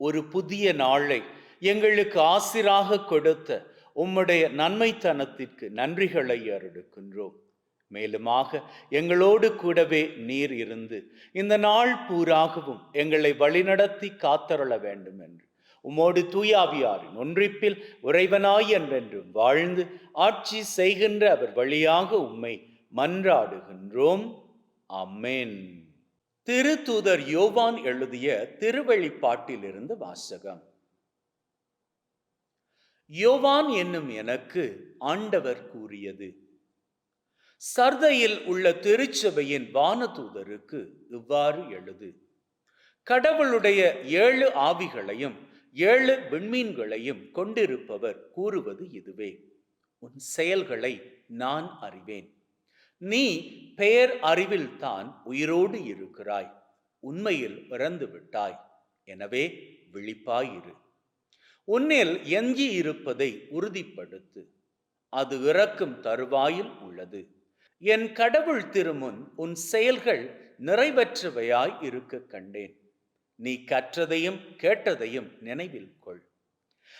ஒரு புதிய நாளை எங்களுக்கு ஆசிராக கொடுத்த உம்முடைய நன்மைத்தனத்திற்கு நன்றிகளை அருடுக்கின்றோம் மேலுமாக எங்களோடு கூடவே நீர் இருந்து இந்த நாள் பூராகவும் எங்களை வழிநடத்தி காத்தருள வேண்டும் என்று உம்மோடு தூயாவியாரின் ஒன்றிப்பில் உறைவனாய் என்றென்றும் வாழ்ந்து ஆட்சி செய்கின்ற அவர் வழியாக உம்மை மன்றாடுகின்றோம். அம்மேன் திருத்தூதர் யோவான் எழுதிய திருவழிப்பாட்டிலிருந்து வாசகம். யோவான் என்னும் எனக்கு ஆண்டவர் கூறியது. சர்தையில் உள்ள திருச்சபையின் வானதூதருக்கு இவ்வாறு எழுது. கடவுளுடைய ஏழு ஆவிகளையும் ஏழு விண்மீன்களையும் கொண்டிருப்பவர் கூறுவது இதுவே. உன் செயல்களை நான் அறிவேன். நீ பெயர் அறிவில்தான் உயிரோடு இருக்கிறாய். உண்மையில் இறந்து விட்டாய். எனவே விழிப்பாயிரு. உன்னில் எஞ்சி இருப்பதை உறுதிப்படுத்து. அது இறக்கும் தருவாயில் உள்ளது. என் கடவுள் திருமுன் உன் செயல்கள் நிறைவற்றவையாய் இருக்க கண்டேன். நீ கற்றதையும் கேட்டதையும் நினைவில் கொள்.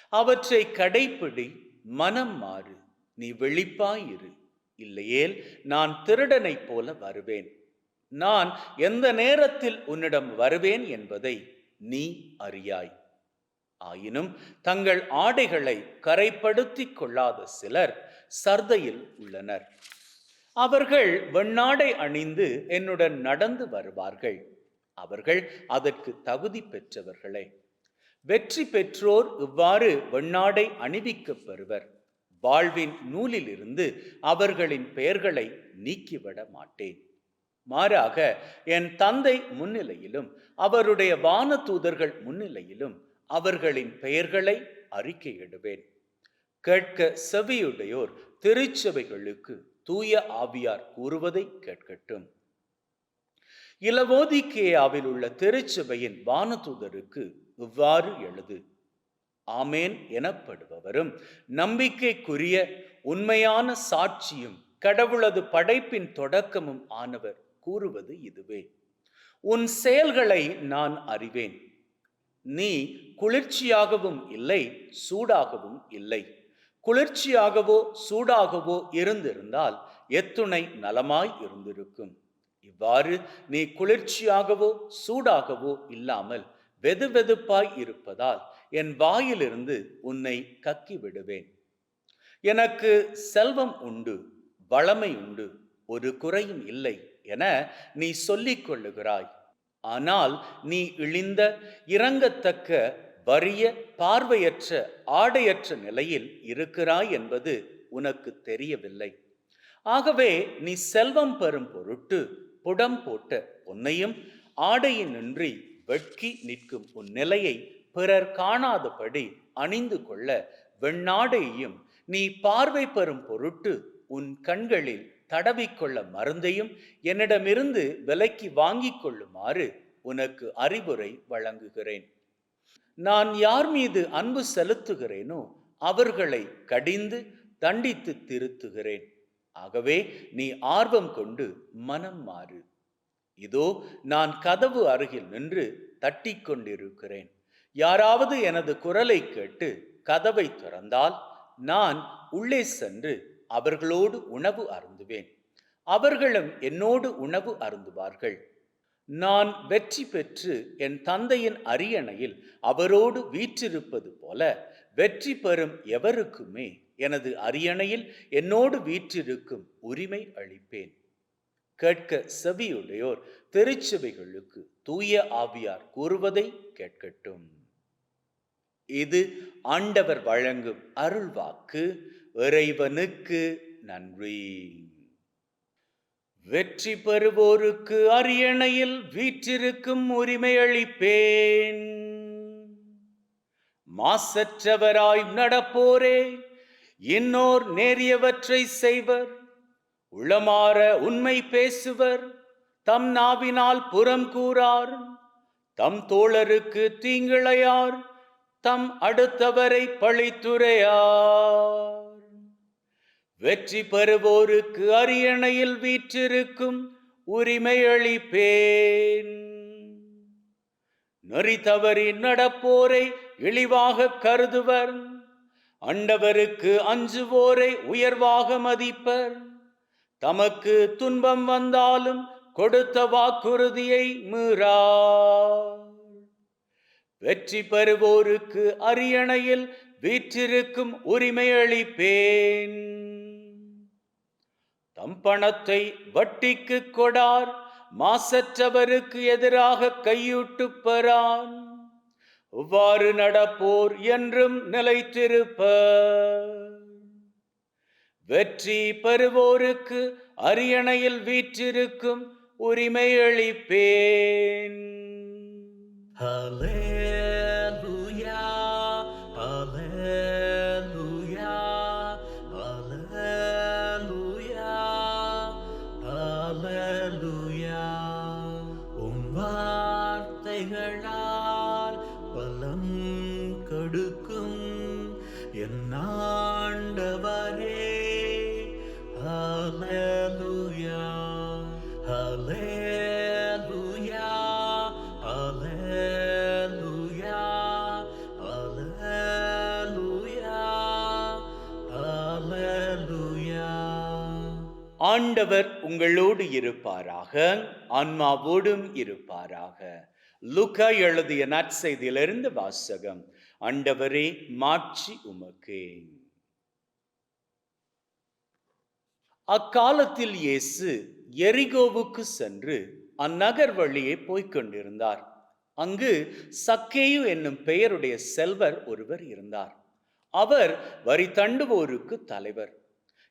அவற்றை கடைப்பிடி மனம் மாறு. நீ வெளிப்பாயிரு இல்லையேல் நான் திருடனைப் போல வருவேன். நான் எந்த நேரத்தில் உன்னிடம் வருவேன் என்பதை நீ அறியாய். ஆயினும் தங்கள் ஆடைகளை கரைப்படுத்திக் கொள்ளாத சிலர் சர்தையில் உள்ளனர். அவர்கள் வெண்ணாடை அணிந்து என்னுடன் நடந்து வருவார்கள். அவர்கள் அதற்கு தகுதி பெற்றவர்களே. வெற்றி பெற்றோர் இவ்வாறு வெண்ணாடை அணிவிக்கப் பெறுவர். வாழ்வின் நூலிலிருந்து அவர்களின் பெயர்களை நீக்கிவிட மாட்டேன். மாறாக என் தந்தை முன்னிலையிலும் அவருடைய வான தூதர்கள் முன்னிலையிலும் அவர்களின் பெயர்களை அறிக்கையிடுவேன். கேட்க செவியுடையோர் திருச்சபைகளுக்கு தூய ஆவியார் கூறுவதை கேட்கட்டும். இலவோதிக்கேயாவில் உள்ள திருச்சபையின் வானதூதருக்கு இவ்வாறு எழுது. ஆமேன் எனப்படுபவரும். நம்பிக்கைக்குரிய உண்மையான சாட்சியும் கடவுளது படைப்பின் தொடக்கமும் ஆனவர் கூறுவது இதுவே. உன் செயல்களை நான் அறிவேன். நீ குளிர்ச்சியாகவும் இல்லை சூடாகவும் இல்லை. குளிர்ச்சியாகவோ சூடாகவோ இருந்திருந்தால் எத்துணை நலமாய் இருந்திருக்கும். இவ்வாறு நீ குளிர்ச்சியாகவோ சூடாகவோ இல்லாமல் வெது வெதுப்பாய் இருப்பதால் என் வாயிலிருந்து உன்னை கக்கி விடுவேன். எனக்கு செல்வம் உண்டு வளமை உண்டு ஒரு குறையும் இல்லை என நீ சொல்லிக் கொள்ளுகிறாய். ஆனால் நீ இழிந்த இறங்கத்தக்க வறிய பார்வையற்ற ஆடையற்ற நிலையில் இருக்கிறாய் என்பது உனக்கு தெரியவில்லை. ஆகவே நீ செல்வம் பெறும் பொருட்டு புடம் போட்ட பொன்னையும் ஆடையினின்றி வெட்கி நிற்கும் உன் நிலையை பிறர் காணாதபடி அணிந்து கொள்ள வெண்ணாடையையும் நீ பார்வை பெறும் பொருட்டு உன் கண்களில் தடவிக்கொள்ள மருந்தையும் என்னிடமிருந்து விலைக்கு வாங்கிக் கொள்ளுமாறு உனக்கு அறிவுரை வழங்குகிறேன். நான் யார் மீது அன்பு செலுத்துகிறேனோ அவர்களை கடிந்து தண்டித்து திருத்துகிறேன். ஆகவே நீ ஆர்வம் கொண்டு மனம் மாறு. இதோ நான் கதவு அருகில் நின்று தட்டிக்கொண்டிருக்கிறேன் யாராவது எனது குரலை கேட்டு கதவை திறந்தால் நான் உள்ளே சென்று அவர்களோடு உணவு அருந்துவேன். அவர்களும் என்னோடு உணவு அருந்துவார்கள். நான் வெற்றி பெற்று என் தந்தையின் அரியணையில் அவரோடு வீற்றிருப்பது போல வெற்றி பெறும் எவருக்குமே எனது அரியணையில் என்னோடு வீற்றிருக்கும் உரிமை அளிப்பேன். கேட்க செவியுடையோர் திருச்சபைகளுக்கு தூய ஆவியார் கூறுவதை கேட்கட்டும். இது ஆண்டவர் வழங்கும் அருள்வாக்கு இறைவனுக்கு நன்றி. வெற்றி பெறுவோருக்கு அரியணையில் வீற்றிருக்கும் உரிமை அளிப்பேன். மாசற்றவராய் நடப்போரே இன்னோர் நேரியவற்றை செய்வர். உளமாற உண்மை பேசுவர் தம் நாவினால் புறம் கூறார். தம் தோழருக்கு தீங்கிழையார் தம் அடுத்தவரை பழித்துரையார். வெற்றி பெறுவோருக்கு அரியணையில் வீற்றிருக்கும் உரிமை அளிப்பேன். நெறி தவறி நடப்போரை இழிவாக கருதுவர். அண்டவருக்கு அஞ்சுவோரை உயர்வாக மதிப்பர். தமக்கு துன்பம் வந்தாலும் கொடுத்த வாக்குறுதியை மீறார் வெற்றி பெறுவோருக்கு அரியணையில் வீற்றிருக்கும் உரிமை அளிப்பேன் தம் பணத்தை வட்டிக்கு கொடார் மாசற்றவருக்கு எதிராக கையூட்டுப் பெறான். இவ்வாறு நடப்போர் என்றும் நிலைத்திருப்ப வெற்றி பெறுவோருக்கு அரியணையில் வீற்றிருக்கும் உரிமை அளிப்பேன் Hallelujah, ஆண்டவர் உங்களோடு இருப்பாராக ஆன்மாவோடும் இருப்பாராக. லுகா எழுதிய நற்செய்தியிலிருந்து வாசகம் ஆண்டவரே மாட்சி உமக்கு. அக்காலத்தில் இயேசு எரிகோவுக்கு சென்று அந்நகர் வழியே போய்க் கொண்டிருந்தார். அங்கு சக்கேயு என்னும் பெயருடைய செல்வர் ஒருவர் இருந்தார். அவர் வரி தண்டுவோருக்கு தலைவர்.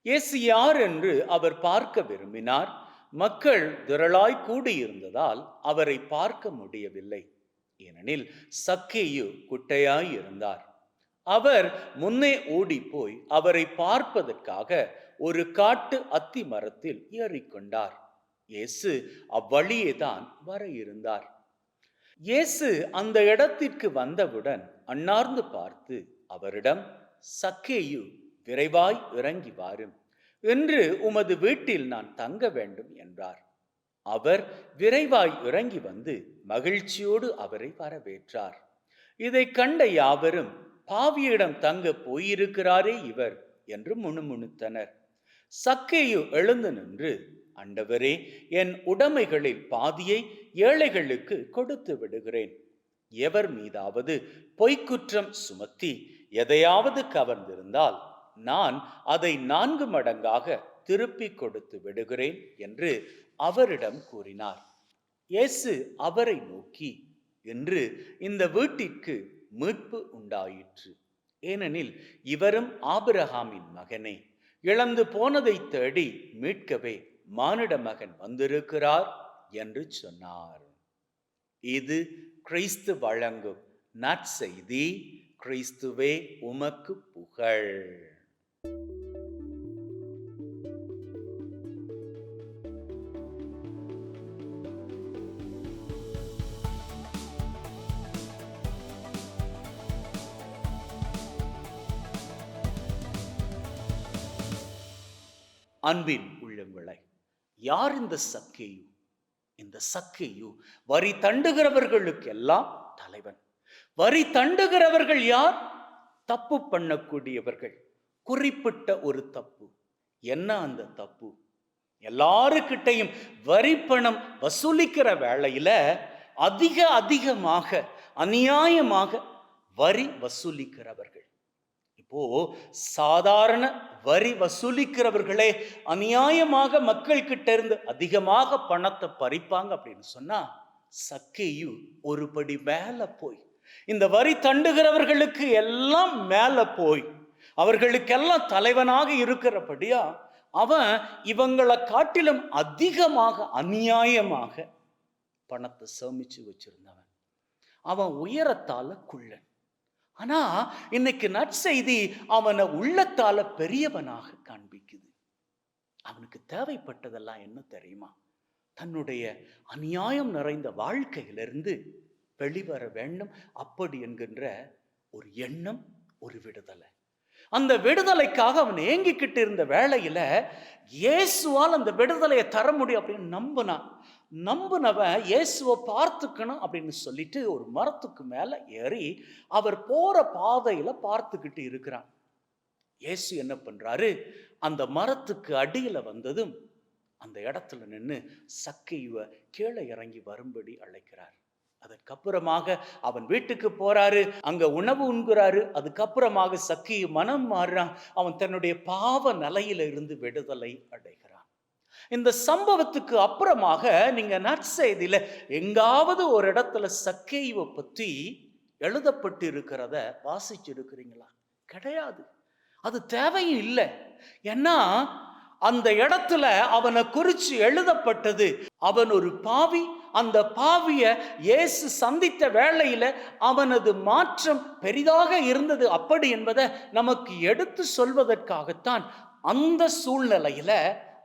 இயேசு யார் என்று அவர் பார்க்க விரும்பினார். மக்கள் திரளாய் கூடியிருந்ததால் அவரை பார்க்க முடியவில்லை. ஏனெனில் சக்கேயு குட்டையாய் இருந்தார். அவர் முன்னே ஓடிப்போய் அவரை பார்ப்பதற்காக ஒரு காட்டு அத்தி மரத்தில் ஏறிக்கொண்டார். இயேசு அவ்வழியே தான் வர இருந்தார். இயேசு அந்த இடத்திற்கு வந்தவுடன் அன்னார்ந்து பார்த்து அவரிடம் சக்கேயு விரைவாய் இறங்கி வாரும். இன்று உமது வீட்டில் நான் தங்க வேண்டும் என்றார். அவர் விரைவாய் இறங்கி வந்து மகிழ்ச்சியோடு அவரை வரவேற்றார். இதை கண்ட யாவரும் பாவியிடம் தங்க போயிருக்கிறாரே இவர் என்று முணுமுணுத்தனர். சக்கேயு எழுந்து நின்று அண்டவரே என் உடைமைகளில் பாதியை ஏழைகளுக்கு கொடுத்து விடுகிறேன். எவர் மீதாவது பொய்க்குற்றம் சுமத்தி எதையாவது கவர்ந்திருந்தால் நான் அதை நான்கு மடங்காக திருப்பிக் கொடுத்து விடுகிறேன் என்று அவரிடம் கூறினார். இயேசு அவரை நோக்கி என்று இந்த வீட்டிற்கு மீட்பு உண்டாயிற்று. ஏனெனில் இவரும் ஆபிரஹாமின் மகனே. இழந்து போனதை தேடி மீட்கவே மானிட மகன் வந்திருக்கிறார் என்று சொன்னார். இது கிறிஸ்து வழங்கும் நற்செய்தி. கிறிஸ்துவே உமக்கு புகழ். அன்பின் உள்ளங்களை யார் இந்த சக்கேயு? இந்த சக்கேயு வரி தண்டுகிறவர்களுக்கெல்லாம் தலைவன். வரி தண்டுகிறவர்கள் யார்? தப்பு பண்ணக்கூடியவர்கள். குறிப்பிட்ட ஒரு தப்பு. என்ன அந்த தப்பு? எல்லாருக்கிட்டையும் வரி பணம் வசூலிக்கிற வேளையில அதிக அதிகமாக அநியாயமாக வரி வசூலிக்கிறவர்கள். இப்போ சாதாரண வரி வசூலிக்கிறவர்களே அநியாயமாக மக்கள் கிட்ட இருந்து அதிகமாக பணத்தை பறிப்பாங்க அப்படின்னு சொன்னா சக்கையு ஒரு படி மேல போய். இந்த வரி தண்டுகிறவர்களுக்கு எல்லாம் மேல போய். அவர்களுக்கெல்லாம் தலைவனாக இருக்கிறபடியா அவன் இவங்களை காட்டிலும் அதிகமாக அநியாயமாக பணத்தை சேமிச்சு வச்சிருந்தவன். அவன் உயரத்தால குள்ளன். ஆனா இன்னைக்கு நற்செய்தி அவனை உள்ளத்தால பெரியவனாக காண்பிக்குது. அவனுக்கு தேவைப்பட்டதெல்லாம் என்ன தெரியுமா? தன்னுடைய அநியாயம் நிறைந்த வாழ்க்கையிலிருந்து வெளிவர வேண்டும். அப்படி என்கின்ற ஒரு எண்ணம் ஒரு விடுதலை. அந்த விடுதலைக்காக அவன் ஏங்கிக்கிட்டு இருந்த வேளையில் இயேசுவால் அந்த விடுதலையை தர முடியும் அப்படின்னு நம்பினான். நம்பினவன் இயேசுவை பார்த்துக்கணும் அப்படின்னு சொல்லிட்டு ஒரு மரத்துக்கு மேலே ஏறி அவர் போகிற பாதையில் பார்த்துக்கிட்டு இருக்கிறான். இயேசு என்ன பண்ணுறாரு அந்த மரத்துக்கு அடியில் வந்ததும் அந்த இடத்துல நின்று சக்கையுவை கீழே இறங்கி வரும்படி அழைக்கிறார். அதற்கப்புறமாக அவன் வீட்டுக்கு போறாரு. அங்க உணவு உண்கிறாரு. அதுக்கப்புறமாக சக்கி மனம் மாறுறான். அவன் தன்னுடைய பாவ நிலையில இருந்து விடுதலை அடைகிறான். இந்த சம்பவத்துக்கு அப்புறமாக நீங்க நற்செய்தியில எங்காவது ஒரு இடத்துல சக்கையை பற்றி எழுதப்பட்டு இருக்கிறத வாசிச்சிருக்கிறீங்களா? கிடையாது. அது தேவையும் இல்லை ஏன்னா அந்த இடத்துல அவனை குறித்து எழுதப்பட்டது. அவன் ஒரு பாவி அந்த பாவிய இயேசு சந்தித்த வேளையில அவனது மாற்றம் பெரிதாக இருந்தது. அப்படி என்பதை நமக்கு எடுத்து சொல்வதற்காகத்தான் அந்த சூழ்நிலையில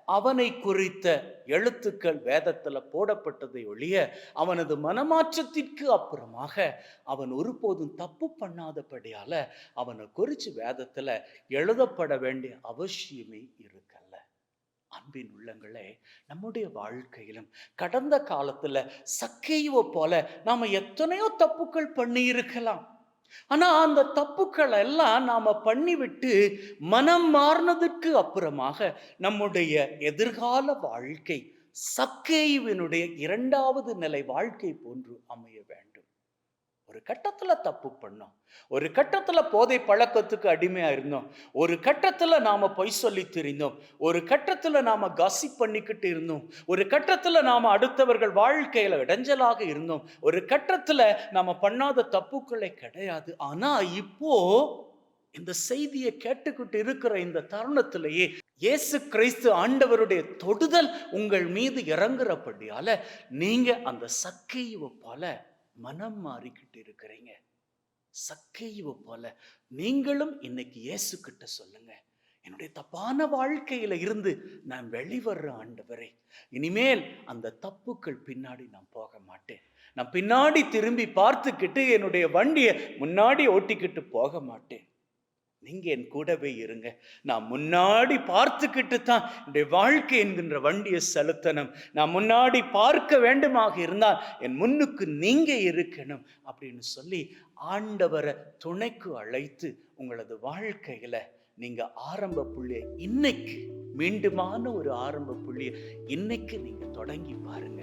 அவனை குறித்த எழுத்துக்கள் வேதத்துல போடப்பட்டதை ஒழிய அவனது மனமாற்றத்திற்கு அப்புறமாக அவன் ஒருபோதும் தப்பு பண்ணாதபடியால அவனை குறிச்சு வேதத்துல எழுதப்பட வேண்டிய அவசியமே இருக்கல்ல அன்பின் உள்ளங்களே நம்முடைய வாழ்க்கையிலும் கடந்த காலத்துல சக்கையுவை போல நாம எத்தனையோ தப்புக்கள் பண்ணி இருக்கலாம் ஆனா அந்த தப்புக்களை எல்லாம் நாம பண்ணிவிட்டு மனம் மாறினதுக்கு அப்புறமாக நம்முடைய எதிர்கால வாழ்க்கை சக்கேயுவினுடைய இரண்டாவது நிலை வாழ்க்கை போன்று அமைய வேண்டும். ஒரு கட்டத்துல தப்பு பண்ணோம். ஒரு கட்டத்துல போதை பழக்கத்துக்கு அடிமையா இருந்தோம். ஒரு கட்டத்துல நாம பொய் சொல்லி தெரிந்தோம் ஒரு கட்டத்துல நாம கசி பண்ணிக்கிட்டு இருந்தோம். ஒரு கட்டத்துல நாம அடுத்தவர்கள் வாழ்க்கையில இடைஞ்சலாக இருந்தோம். ஒரு கட்டத்துல நாம பண்ணாத தப்புக்களே கிடையாது. ஆனா இப்போ இந்த செய்தியை கேட்டுக்கிட்டு இருக்கிற இந்த தருணத்திலேயே இயேசு கிறிஸ்து ஆண்டவருடைய தொடுதல் உங்கள் மீது இறங்குறபடியால நீங்க அந்த சக்கையை போல மனம் மாறிக்கிட்டு இருக்கிறீங்க. சக்கையை போல. நீங்களும் இன்னைக்கு இயேசு கிட்ட சொல்லுங்க. என்னுடைய தப்பான வாழ்க்கையில இருந்து நான் வெளிவர்ற ஆண்டவரே. இனிமேல் அந்த தப்புக்கள் பின்னாடி நான் போக மாட்டேன். நான் பின்னாடி திரும்பி பார்த்துக்கிட்டு என்னுடைய வண்டியை முன்னாடி ஓட்டிக்கிட்டு போக மாட்டேன். நீங்கள் என் கூடவே இருங்க. நான் முன்னாடி பார்த்துக்கிட்டு தான் என்னுடைய வாழ்க்கை என்கின்ற வண்டியை செலுத்தணும். நான் முன்னாடி பார்க்க வேண்டுமாக இருந்தால் என் முன்னுக்கு நீங்கள் இருக்கணும் அப்படின்னு சொல்லி ஆண்டவரை துணைக்கு அழைத்து உங்களது வாழ்க்கையில் நீங்கள் ஆரம்ப புள்ளியை இன்னைக்கு மீண்டுமான ஒரு ஆரம்ப புள்ளியை இன்னைக்கு நீங்கள் தொடங்கி பாருங்க.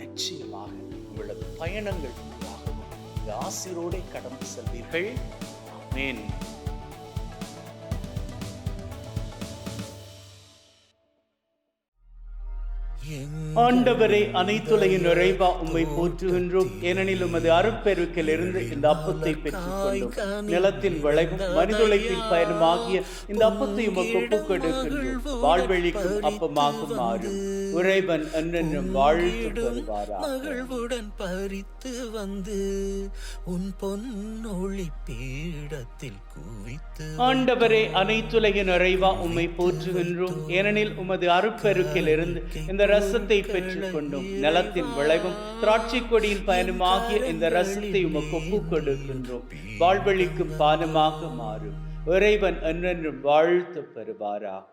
நிச்சயமாக உங்களது பயணங்கள் உருவாகவும் கடந்து செல்வீர்கள். மேன் ஆண்டவரே அனைத்துலையும் நிறைவா உம்மை போற்றுகின்றோம். ஏனெனில் உமது அருட்பெருக்கில் இருந்து இந்த அப்பத்தை பெற்றுக்கொண்டோம். நிலத்தின் விளைவும் மனிதுழைப்பின் பயனும் ஆகிய இந்த அப்பத்தை உமக்கு ஒப்புக்கொடுக்கின்றோம். வாழ்வெளிக்கும் அப்பமாக மாறும் உறைவன் என்னென்னும் வாழ்த்து மகிழ்வுடன் பறித்து வந்து உன் பொன்னொளி பீடத்தில் குவித்து ஆண்டவரே அனைத்துலகின் நிறைவா உம்மை போற்றுகின்றோம். ஏனெனில் உமது அருட்பெருக்கில் இருந்து இந்த ரசத்தை பெற்றுக்கொண்டோம் நிலத்தின் விளைவும் திராட்சை கொடியின் பயனுமாகிய இந்த ரசத்தை உமக்கு ஒப்புக் கொடுக்கின்றோம் வாழ்வழிக்கும் பானமாக மாறும். இறைவன் என்னென்றும் வாழ்த்து பெறுவாராக.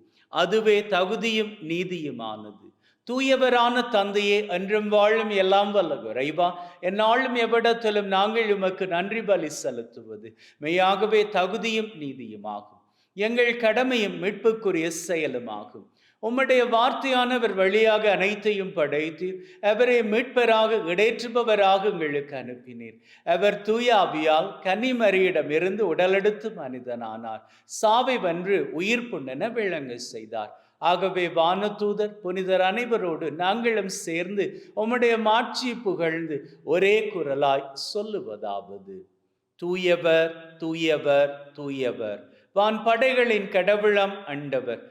அதுவே தகுதியும் நீதியுமானது. தூயவரான தந்தையே என்றும் வாழும் எல்லாம் வல்ல குறைவா என்னாலும் எவ்விடத்திலும் நாங்கள் உமக்கு நன்றி பலி செலுத்துவது. மெய்யாகவே தகுதியும் நீதியுமாகும். எங்கள் கடமையும் மீட்புக்குரிய செயலுமாகும். உம்முடைய வார்த்தையானவர் வழியாக அனைத்தையும் படைத்து அவரை மீட்பராக இடேற்றுபவராக எங்களுக்கு அனுப்பினீர். அவர் தூயாபியால் கன்னிமரியிடமிருந்து உடலெடுத்து மனிதனானார். சாவை வென்று உயிர் புண்ணென விளங்க செய்தார். ஆகவே வானதூதர் புனிதர் அனைவரோடு நாங்களும் சேர்ந்து உம்முடைய மாட்சி புகழ்ந்து ஒரே குரலாய் சொல்லுவதாவது. தூயவர் தூயவர் தூயவர். வான் படைகளின் கடவுளம் அண்டவர்.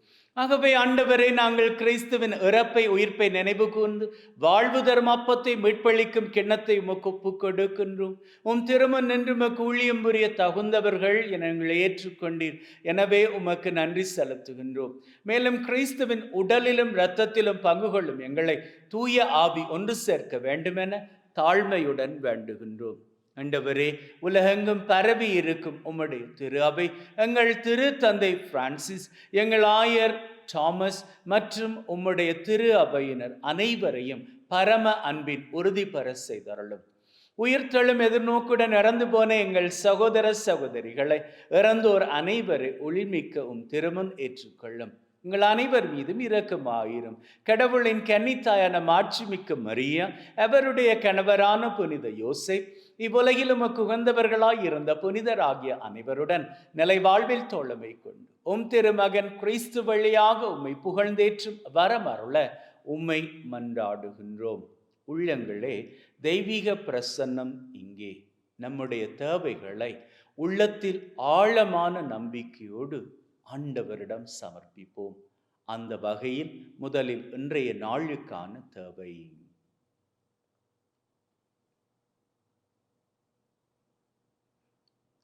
ஆகவே ஆண்டவரே நாங்கள் கிறிஸ்துவின் இறப்பை உயிர்ப்பை நினைவு கூர்ந்து வாழ்வு தரும் அப்பத்தை மீட்பளிக்கும் கிண்ணத்தை உமக்கு ஒப்புக் கொடுக்கின்றோம். உம் திருமண் நின்று உமக்கு ஊழியம் புரிய தகுந்தவர்கள் என எங்களை ஏற்றுக்கொண்டீர். எனவே உமக்கு நன்றி செலுத்துகின்றோம். மேலும் கிறிஸ்துவின் உடலிலும் இரத்தத்திலும் பங்கு கொள்ளும் எங்களை தூய ஆவி ஒன்று சேர்க்க வேண்டுமென தாழ்மையுடன் வேண்டுகின்றோம். ஆண்டவரே உலகெங்கும் பரவி இருக்கும் உம்முடைய திரு அவை எங்கள் திரு தந்தை பிரான்சிஸ் எங்கள் ஆயர் தாமஸ் மற்றும் உம்முடைய திரு அவையினர் அனைவரையும் பரம அன்பின் உறுதிபெற செய்தருளும். உயிர்த்தெழும் எதிர்நோக்குடன் இறந்து போன எங்கள் சகோதர சகோதரிகளை இறந்தோர் அனைவரை ஒளிமிக்க உம் திருமன் ஏற்றுக்கொள்ளும். உங்கள் அனைவர் மீதும் இரக்கமாயிரும். கடவுளின் கன்னித்தாயான மாட்சிமிக்க மரியா அவருடைய கணவரான புனித யோசை இவ்வுலகில் உமக்கு உகந்தவர்களாய் இருந்த புனிதராகிய அனைவருடன் நிலை வாழ்வில் தோழமை கொண்டு உம் திருமகன் கிறிஸ்து வழியாக உம்மை புகழ்ந்தேற்றும் வரமருள உம்மை மன்றாடுகின்றோம். உள்ளங்களே தெய்வீக பிரசன்னம் இங்கே. நம்முடைய தேவைகளை உள்ளத்தில் ஆழமான நம்பிக்கையோடு ஆண்டவரிடம் சமர்ப்பிப்போம். அந்த வகையில் முதலில் இன்றைய நாளுக்கான தேவை.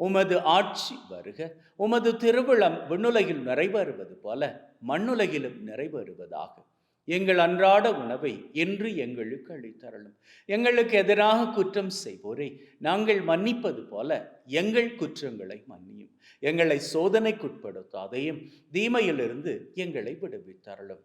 உமது ஆட்சி வருக. உமது திருவிழம் விண்ணுலகில் நிறைவேறுவது போல மண்ணுலகிலும் நிறைவேறுவதாக. எங்கள் அன்றாட உணவை என்று எங்களுக்கு அளித்தரலும். எங்களுக்கு எதிராக குற்றம் செய்வோரை. நாங்கள் மன்னிப்பது போல எங்கள் குற்றங்களை மன்னியும். எங்களை சோதனைக்குட்படுத்தாதையும் தீமையிலிருந்து எங்களை விடுவித்தரலும்.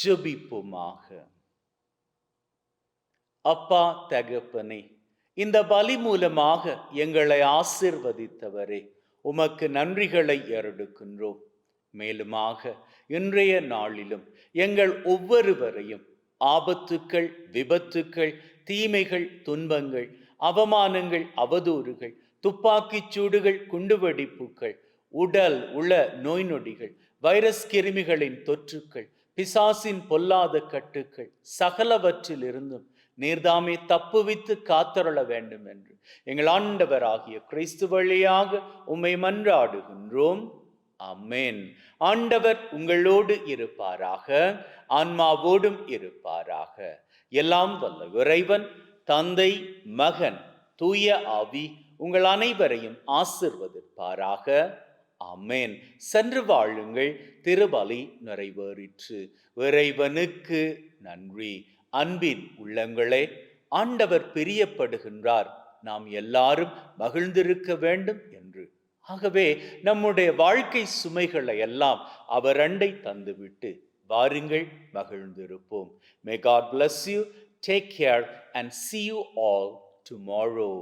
ஜெபிப்போமாக. அப்பா தகப்பனே இந்த பலி மூலமாக எங்களை ஆசிர்வதித்தவரே உமக்கு நன்றிகளை ஏறெடுக்கின்றோம். மேலுமாக இன்றைய நாளிலும் எங்கள் ஒவ்வொருவரையும் ஆபத்துக்கள் விபத்துக்கள் தீமைகள் துன்பங்கள் அவமானங்கள் அவதூறுகள் துப்பாக்கிச் சூடுகள் குண்டுவெடிப்புகள் உடல் உள நோய் நொடிகள் வைரஸ் கிருமிகளின் தொற்றுக்கள் பிசாசின் பொல்லாத கட்டுக்கள் சகலவற்றிலிருந்தும் நீர்தாமே தப்புவித்து காத்தருள வேண்டும் என்று. எங்கள் ஆண்டவராகிய கிறிஸ்து வழியாக உம்மை மன்றாடுகின்றோம். அம்மேன் ஆண்டவர் உங்களோடு இருப்பாராக ஆன்மாவோடும் இருப்பாராக. எல்லாம் வல்ல இறைவன் தந்தை மகன் தூய ஆவி உங்கள் அனைவரையும் ஆசிர்வதிப்பாராக. அமேன் சென்று வாழுங்கள் திருபலி நிறைவேறிற்று. இறைவனுக்கு நன்றி. அன்பின் உள்ளங்களே ஆண்டவர் பிரியப்படுகின்றார். நாம் எல்லாரும் மகிழ்ந்திருக்க வேண்டும் என்று. ஆகவே நம்முடைய வாழ்க்கை சுமைகளை எல்லாம் அவர் அண்டை தந்துவிட்டு வாருங்கள் மகிழ்ந்திருப்போம். May God bless you take care and see you all tomorrow